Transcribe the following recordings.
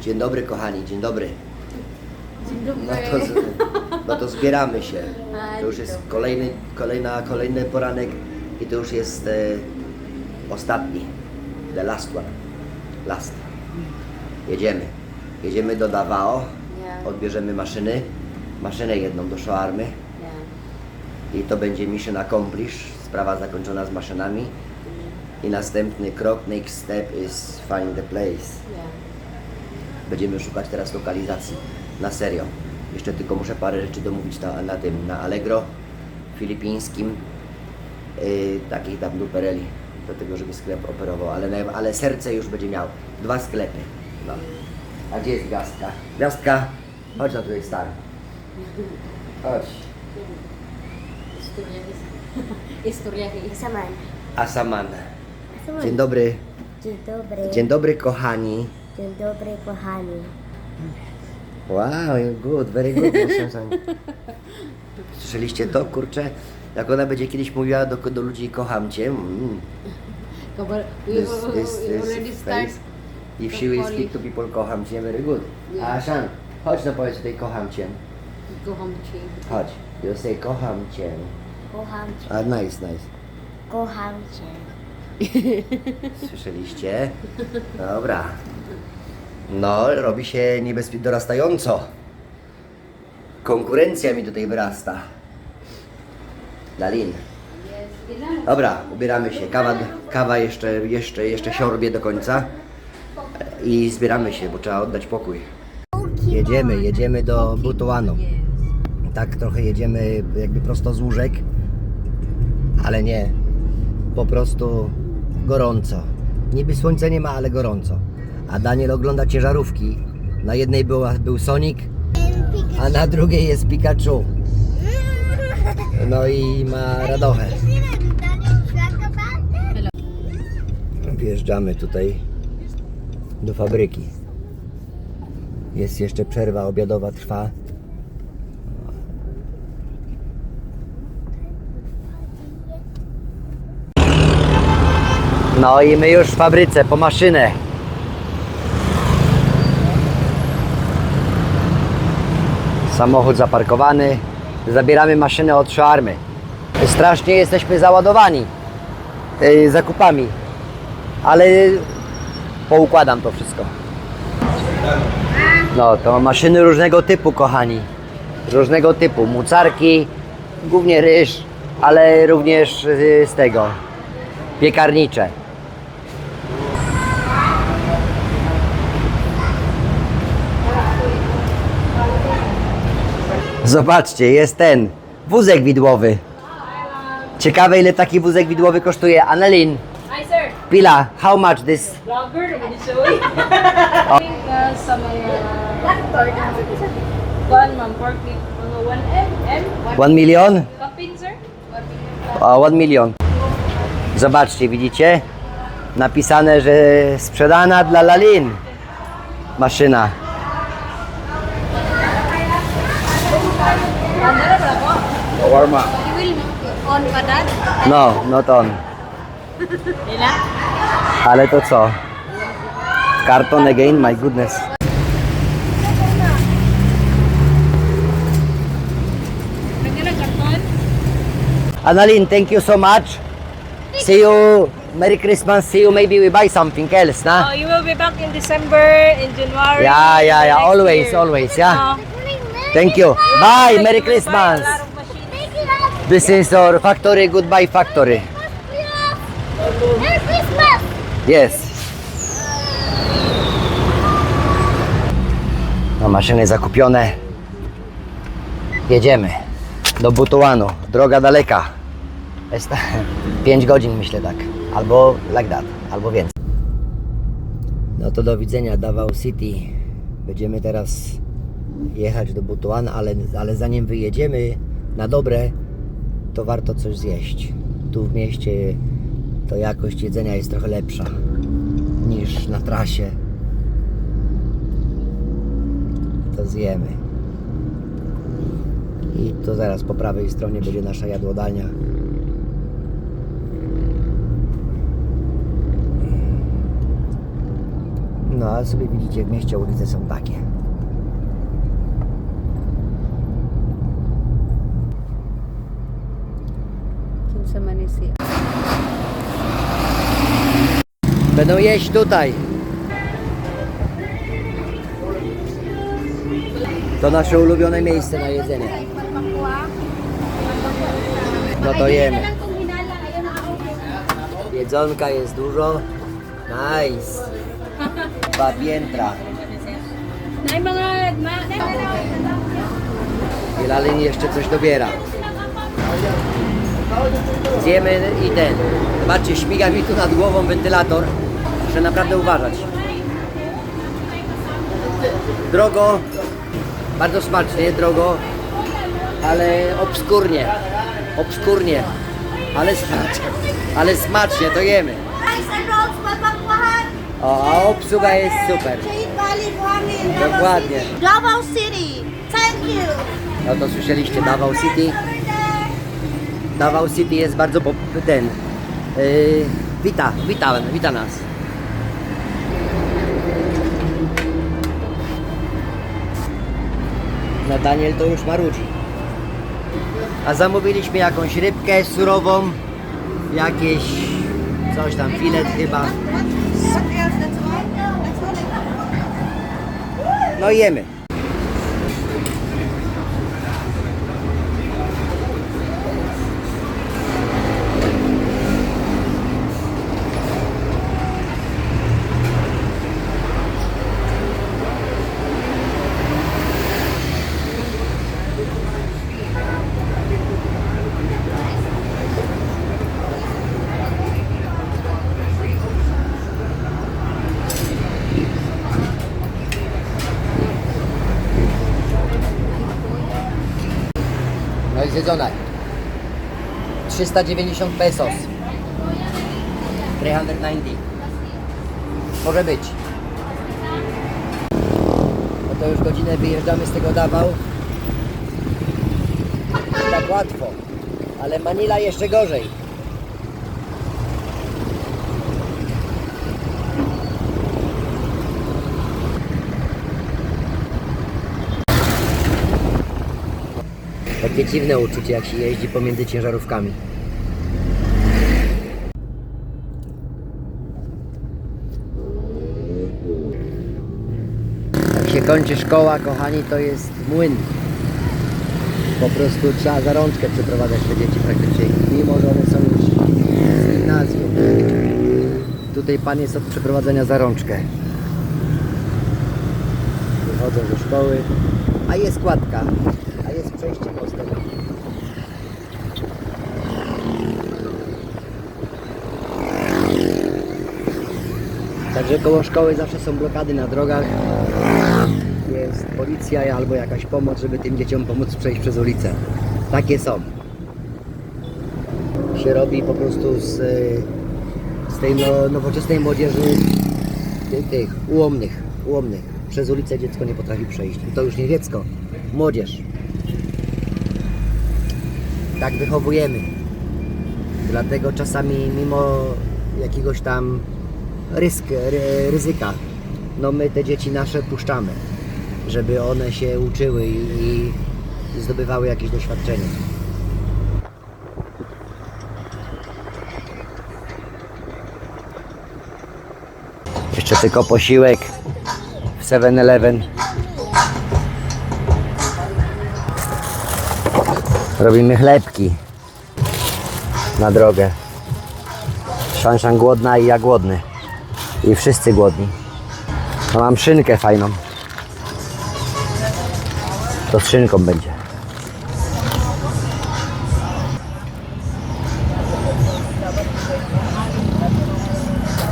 Dzień dobry kochani, dzień dobry. Dzień No dobry. to, z- no to zbieramy się. To już jest kolejny, kolejna, kolejny poranek i to już jest e, ostatni. The last one. Last. Jedziemy. Jedziemy do Davao. Odbierzemy maszyny. Maszynę jedną do Szoarmy. I to będzie mission accomplished. Sprawa zakończona z maszynami. I następny krok, next step is find the place. Będziemy szukać teraz lokalizacji. Na serio. Jeszcze tylko muszę parę rzeczy domówić na, na tym, na Allegro filipińskim. Yy, takich tam dupereli. Do tego, żeby sklep operował. Ale, ale serce już będzie miał. Dwa sklepy. No. A gdzie jest gwiazdka? Gwiazdka, chodź na tutaj stary. Chodź. Istorya Saman. Asaman. Saman. Dzień dobry. Dzień dobry. Dzień dobry kochani. Dzień dobry, kochani. Wow, good, very good. pani. Słyszeliście to? Kurczę, jak ona będzie kiedyś mówiła do, do ludzi kocham cię. Mm, this, this, this face. If she will speak to people kocham cię, very good. Yeah. A Ashan, chodź no powiedz tutaj kocham cię. kocham cię. Chodź. You say kocham cię. Kocham cię. A nice, nice. Kocham cię. Słyszeliście? Dobra. No, robi się niebezpiecznie dorastająco. Konkurencja mi tutaj wyrasta. Dalin. Dobra, ubieramy się. Kawa, kawa jeszcze, jeszcze, jeszcze siorbie do końca. I zbieramy się, bo trzeba oddać pokój. Jedziemy, jedziemy do Butuanu. Tak trochę jedziemy jakby prosto z łóżek, ale nie. Po prostu gorąco. Niby słońca nie ma, ale gorąco. A Daniel ogląda ciężarówki. Na jednej była, był Sonic, a na drugiej jest Pikachu. No i ma radochę. Wjeżdżamy tutaj do fabryki. Jest jeszcze przerwa obiadowa, trwa. No i my już w fabryce, po maszynę. Samochód zaparkowany. Zabieramy maszynę od Szoarmy. Strasznie jesteśmy załadowani e, zakupami, ale poukładam to wszystko. No to maszyny różnego typu, kochani. Różnego typu. Mucarki, głównie ryż, ale również y, z tego piekarnicze. Zobaczcie, jest ten wózek widłowy. Ciekawe ile taki wózek widłowy kosztuje. Annelin, Hi, sir. Pila, how much this? Vlogger, naman ni Zoe. I think uh, sa mga... Kuan, ma'am, pork meat. Mga 1 M, M. 1 million? Kapin, sir? 1 million. O, 1 milion. Zobaczcie, widzicie? Napisane, że sprzedana dla Lalin. Maszyna. Po. Warma. You will on pa dad? No, not on. Ila? Ale to co? Karton again, my goodness. Annalyn, thank you so much. See you. Merry Christmas. See you. Maybe we buy something else, Oh, na? you will be back in December, in January. Yeah, yeah, yeah. Always, year. always, yeah. Oh. Thank you. Bye. Merry Christmas. This is our factory. Goodbye factory. Merry Christmas! Yes. No, maszyny zakupione. Jedziemy do Butuanu. Droga daleka. Jest 5 godzin myślę tak. Albo like that, albo więcej. No to do widzenia Davao City. Będziemy teraz jechać do Butuanu, ale, ale zanim wyjedziemy na dobre, to warto coś zjeść. Tu w mieście to jakość jedzenia jest trochę lepsza niż na trasie. To zjemy. I to zaraz po prawej stronie będzie nasza jadłodalnia. No a sobie widzicie, w mieście ulice są takie. Będą jeść tutaj. To nasze ulubione miejsce na jedzenie. No to jemy. Jedzonka jest dużo. Nice. Dwa piętra. Nay mga ma, I Lalin jeszcze coś dobiera. Zjemy i ten. Zobaczcie, śmiga mi tu nad głową wentylator. Muszę naprawdę uważać. Drogo, bardzo smacznie, drogo, ale obskurnie. Obskurnie. Ale smacznie. Ale smacznie, to jemy. O, a obsługa jest super. Dokładnie. Davao City. Thank you. No to słyszeliście, Davao City. Davao City jest bardzo pop- ten. Yy, wita, wita, wita nas. No Daniel to już marudzi. A zamówiliśmy jakąś rybkę surową, jakieś coś tam, filet chyba. No i jemy. No i zjedzone. 390 pesos. 390. Może być. No to już godzinę wyjeżdżamy z tego dawał. Tak łatwo. Ale Manila jeszcze gorzej. Takie dziwne uczucie, jak się jeździ pomiędzy ciężarówkami. Jak się kończy szkoła, kochani, to jest młyn. Po prostu trzeba za rączkę przeprowadzać te dzieci praktycznie, mimo że one są już z gimnazjum. Tutaj pan jest od przeprowadzenia za rączkę. Wychodzą ze szkoły, a jest kładka, a jest przejście mostem. Także koło szkoły zawsze są blokady na drogach. Jest policja albo jakaś pomoc, żeby tym dzieciom pomóc przejść przez ulicę. Takie są. Się robi po prostu z, z tej no, nowoczesnej młodzieży tych ułomnych, ułomnych. Przez ulicę dziecko nie potrafi przejść. I to już nie dziecko, młodzież. Tak wychowujemy. Dlatego czasami mimo jakiegoś tam rysk, ry, ryzyka, no my te dzieci nasze puszczamy, żeby one się uczyły i, i zdobywały jakieś doświadczenie. Jeszcze tylko posiłek w 7-Eleven. Robimy chlebki na drogę. Szanszan głodna i ja głodny. I wszyscy głodni. Mam szynkę fajną. To z szynką będzie.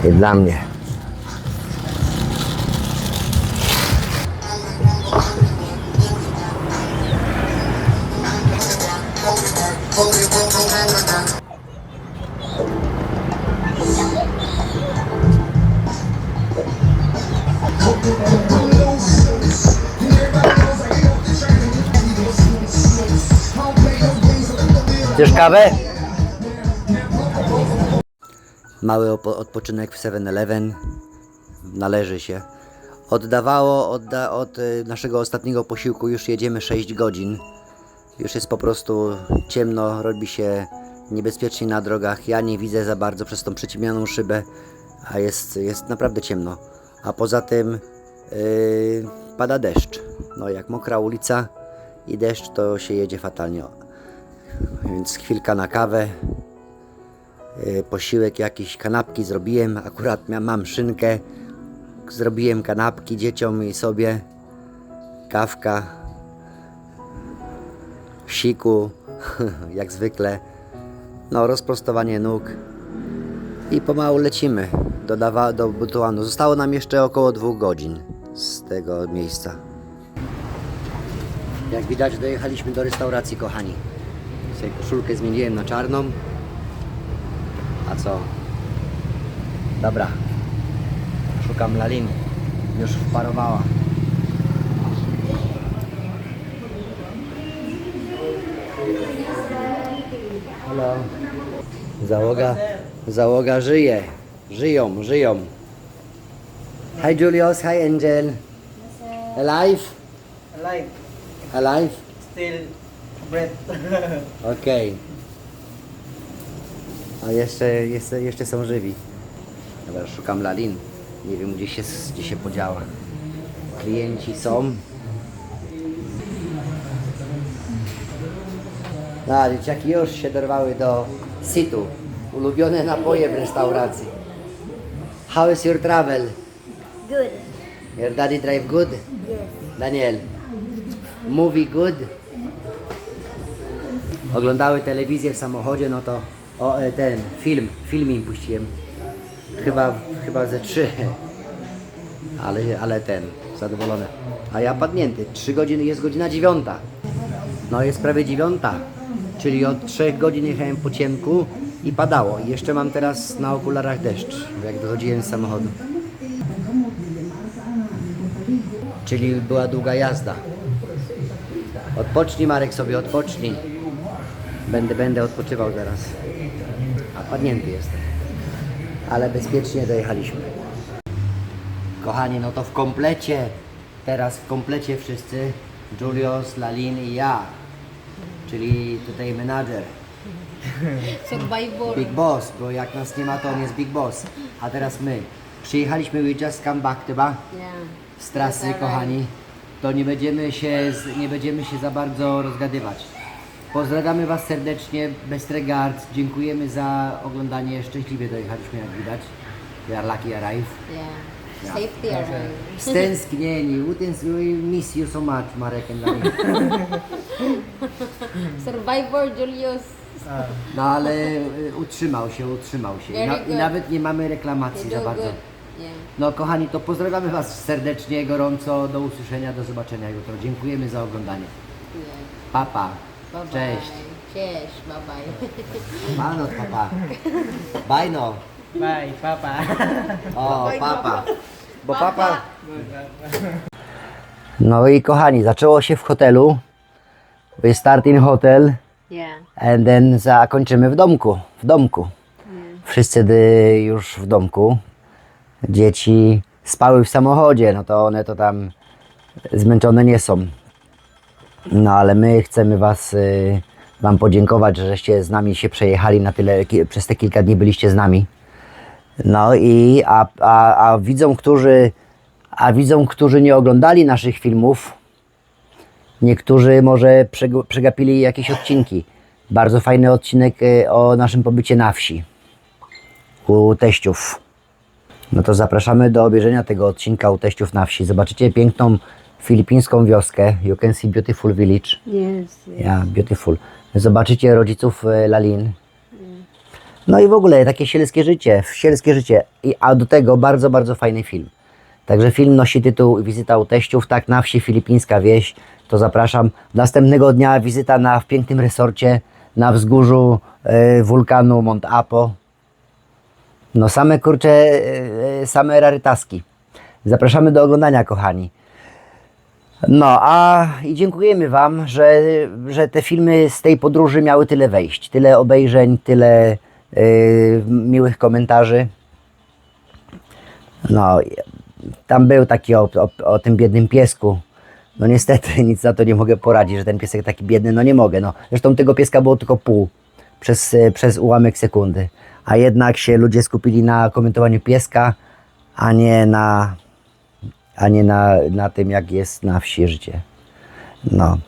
I dla mnie. Chcesz kawę? Mały odpoczynek w 7-Eleven należy się. Oddawało odda, od y, naszego ostatniego posiłku już jedziemy 6 godzin. Już jest po prostu ciemno, robi się niebezpiecznie na drogach. Ja nie widzę za bardzo przez tą przyciemnioną szybę, a jest, jest naprawdę ciemno. A poza tym yy, pada deszcz. No jak mokra ulica i deszcz, to się jedzie fatalnie. Więc chwilka na kawę, yy, posiłek jakiś, kanapki zrobiłem. Akurat mam szynkę, zrobiłem kanapki dzieciom i sobie. Kawka, siku, jak zwykle. No, rozprostowanie nóg. I pomału lecimy do, do Butuanu. Zostało nam jeszcze około dwóch godzin z tego miejsca. Jak widać, dojechaliśmy do restauracji, kochani. Sobie koszulkę zmieniłem na czarną. A co? Dobra. Szukam Lalin. Już wparowała. Halo. Załoga, załoga żyje. Żyją, żyją. Hi Julius, hi Angel. Alive? Alive, Alive? still breath. Okej. A jeszcze, jeszcze, jeszcze są żywi. Dobra, szukam Lalin. Nie wiem gdzie się, gdzie się podziała. Klienci są. A, dzieciaki już się dorwały do situ. Ulubione napoje w restauracji. How is your travel? Good. Your daddy drive good? Daniel, movie good? Oglądały telewizję w samochodzie, no to o, e, ten film, film im puściłem. Chyba, chyba ze trzy. Ale, ale ten, zadowolony. A ja padnięty. Trzy godziny, jest godzina dziewiąta. No jest prawie dziewiąta. Czyli od trzech godzin jechałem po ciemku i padało. I jeszcze mam teraz na okularach deszcz, jak wychodziłem z samochodu. Czyli była długa jazda. Odpocznij Marek sobie, odpocznij. Będę, będę odpoczywał teraz. A padnięty jestem. Ale bezpiecznie dojechaliśmy. Kochani, no to w komplecie, teraz w komplecie wszyscy, Julius, Lalin i ja. Czyli tutaj menadżer. Survivor. Big Boss, bo jak nas nie ma, to on jest Big Boss. A teraz my. Przyjechaliśmy, we just come back, chyba? Yeah. z trasy, kochani, to nie będziemy się, nie będziemy się za bardzo rozgadywać. Pozdrawiamy Was serdecznie, best regards, dziękujemy za oglądanie, szczęśliwie dojechaliśmy jak widać. We are lucky arrive. Yeah. Safety arrive. Stęsknieni, we miss you so much, Marek and Dani. Survivor Julius. No ale y, utrzymał się, utrzymał się. I, na, Very I good. nawet nie mamy reklamacji za bardzo. Yeah. No kochani, to pozdrawiamy Was serdecznie, gorąco, do usłyszenia, do zobaczenia jutro. Dziękujemy za oglądanie. Yeah. Papa, Bye bye. cześć. Cześć, bye bye. Pano, papa. Bajno. Bye, Papa. O, papa. Bo papa. No i kochani, zaczęło się w hotelu. We start in hotel Yeah. and then zakończymy w domku. W domku. Wszyscy dy już w domku. Dzieci spały w samochodzie, no to one to tam zmęczone nie są. No ale my chcemy was, y, wam podziękować, żeście z nami się przejechali na tyle, przez te kilka dni byliście z nami. No i a, a, a widzom, którzy a widzom, którzy nie oglądali naszych filmów, niektórzy może przeg- przegapili jakieś odcinki. Bardzo fajny odcinek y, o naszym pobycie na wsi u teściów. No to zapraszamy do obejrzenia tego odcinka u teściów na wsi. Zobaczycie piękną filipińską wioskę. You can see beautiful village. Yes. Yeah, beautiful. Zobaczycie rodziców e, Lalin. No i w ogóle takie sielskie życie, sielskie życie. I, a do tego bardzo, bardzo fajny film. Także film nosi tytuł Wizyta u teściów, tak na wsi filipińska wieś. To zapraszam. Następnego dnia wizyta na, w pięknym resorcie na wzgórzu e, wulkanu Mont Apo. No same kurcze, e, same rarytaski. Zapraszamy do oglądania, kochani. No, a i dziękujemy Wam, że, że te filmy z tej podróży miały tyle wejść, tyle obejrzeń, tyle y, miłych komentarzy. No, tam był taki o, o, o tym biednym piesku. No niestety nic na to nie mogę poradzić, że ten piesek taki biedny, no nie mogę. No. Zresztą tego pieska było tylko pół przez, przez ułamek sekundy. A jednak się ludzie skupili na komentowaniu pieska, a nie na, a nie na, na tym, jak jest na wsi życie. No.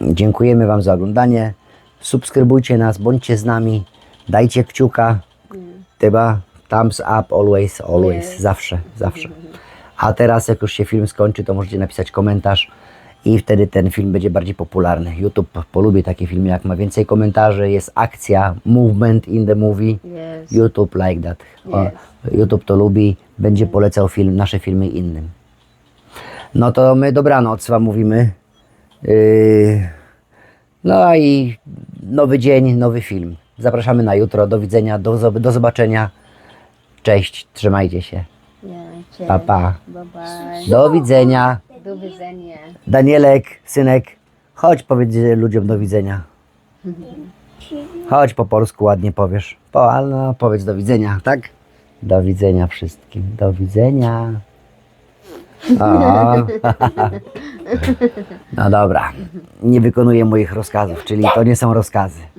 Dziękujemy Wam za oglądanie. Subskrybujcie nas, bądźcie z nami, dajcie kciuka. Chyba thumbs up always, always, zawsze, zawsze. A teraz jak już się film skończy, to możecie napisać komentarz i wtedy ten film będzie bardziej popularny. YouTube polubi takie filmy, jak ma więcej komentarzy, jest akcja, movement in the movie. Yes. YouTube like that. O. YouTube to lubi, będzie polecał film, nasze filmy innym. No to my dobranoc Wam mówimy. Yy, no i nowy dzień, nowy film. Zapraszamy na jutro. Do widzenia, do, do zobaczenia. Cześć, trzymajcie się. Yeah. Pa, pa. Bye bye. Do widzenia. Do widzenia. Danielek, synek, chodź powiedz ludziom do widzenia. Chodź po polsku ładnie powiesz. Po, ale no, powiedz do widzenia, tak? Do widzenia wszystkim. Do widzenia. O. No dobra. Nie wykonuję moich rozkazów, czyli to nie są rozkazy.